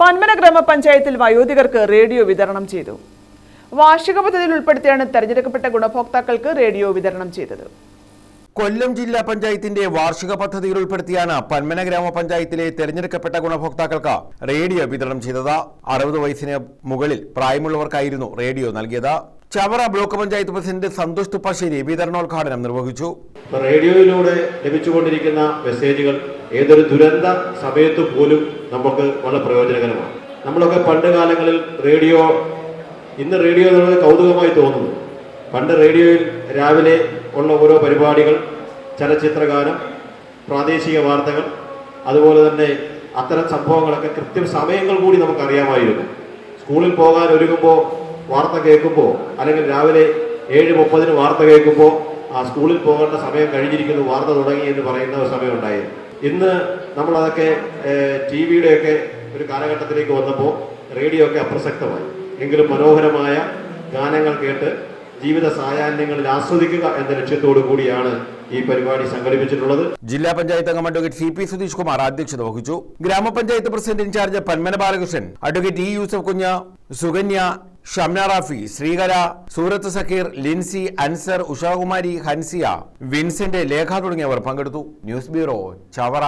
പന്മന ഗ്രാമപഞ്ചായത്തിൽ വയോധികർക്ക് റേഡിയോ വിതരണം ചെയ്തു. വാർഷിക പദ്ധതിയിൽ ഉൾപ്പെടുത്തിയാണ് തെരഞ്ഞെടുക്കപ്പെട്ട ഗുണഭോക്താക്കൾക്ക് റേഡിയോ വിതരണം ചെയ്തത്. കൊല്ലം ജില്ലാ പഞ്ചായത്തിന്റെ വാർഷിക പദ്ധതിയിൽ ഉൾപ്പെടുത്തിയാണ് പന്മന ഗ്രാമപഞ്ചായത്തിലെ തെരഞ്ഞെടുക്കപ്പെട്ട ഗുണഭോക്താക്കൾക്ക് റേഡിയോ വിതരണം ചെയ്തത്. അറുപത് വയസ്സിന് മുകളിൽ പ്രായമുള്ളവർക്കായിരുന്നു റേഡിയോ നൽകിയത്. ചവറ ബ്ലോക്ക് പഞ്ചായത്ത് പ്രസിഡന്റ് സന്തോഷ് തുപ്പാശ്ശേരി വിതരണോദ്ഘാടനം നിർവഹിച്ചു. റേഡിയോയിലൂടെ ലഭിച്ചുകൊണ്ടിരിക്കുന്ന മെസ്സേജുകൾ ഏതൊരു ദുരന്ത സമയത്ത് പോലും നമുക്ക് വളരെ പ്രയോജനകരമാണ്. നമ്മളൊക്കെ പണ്ട് കാലങ്ങളിൽ റേഡിയോ ഇന്ന് റേഡിയോ എന്നുള്ളത് കൗതുകമായി തോന്നുന്നു. പണ്ട് റേഡിയോയിൽ രാവിലെ ഉള്ള ഓരോ പരിപാടികൾ ചലച്ചിത്രഗാനം പ്രാദേശിക വാർത്തകൾ അതുപോലെ തന്നെ അത്തരം സംഭവങ്ങളൊക്കെ കൃത്യം സമയങ്ങൾ കൂടി നമുക്കറിയാമായിരുന്നു. സ്കൂളിൽ പോകാൻ ഒരുങ്ങുമ്പോൾ വാർത്ത കേൾക്കുമ്പോൾ അല്ലെങ്കിൽ രാവിലെ ഏഴ് മുപ്പതിന് വാർത്ത കേൾക്കുമ്പോൾ ആ സ്കൂളിൽ പോകേണ്ട സമയം കഴിഞ്ഞിരിക്കുന്നു വാർത്ത തുടങ്ങി എന്ന് പറയുന്ന ഒരു സമയം ഉണ്ടായിരുന്നു. ഇന്ന് നമ്മളതൊക്കെ ടി വിയുടെയൊക്കെ ഒരു കാലഘട്ടത്തിലേക്ക് വന്നപ്പോൾ റേഡിയോ ഒക്കെ അപ്രസക്തമായി. എങ്കിലും മനോഹരമായ ഗാനങ്ങൾ കേട്ട് ജീവിത സായാഹ്നങ്ങളിൽ ആസ്വദിക്കുക എന്ന ലക്ഷ്യത്തോടു കൂടിയാണ് ഈ പരിപാടി സംഘടിപ്പിച്ചിട്ടുള്ളത്. ജില്ലാ പഞ്ചായത്ത് അംഗം advocate C P Sudheesh Kumar അധ്യക്ഷത വഹിച്ചു. ഗ്രാമപഞ്ചായത്ത് president in charge Panmana Balakrishnan advocate E Yusuf Kunju Sukanya Shamna Rafi Sreekala Surath Sakeer Lincy Ansar Ushakumari Hansiya Vincent Lekha തുടങ്ങിയവർ പങ്കെടുത്തു. News bureau Chavara.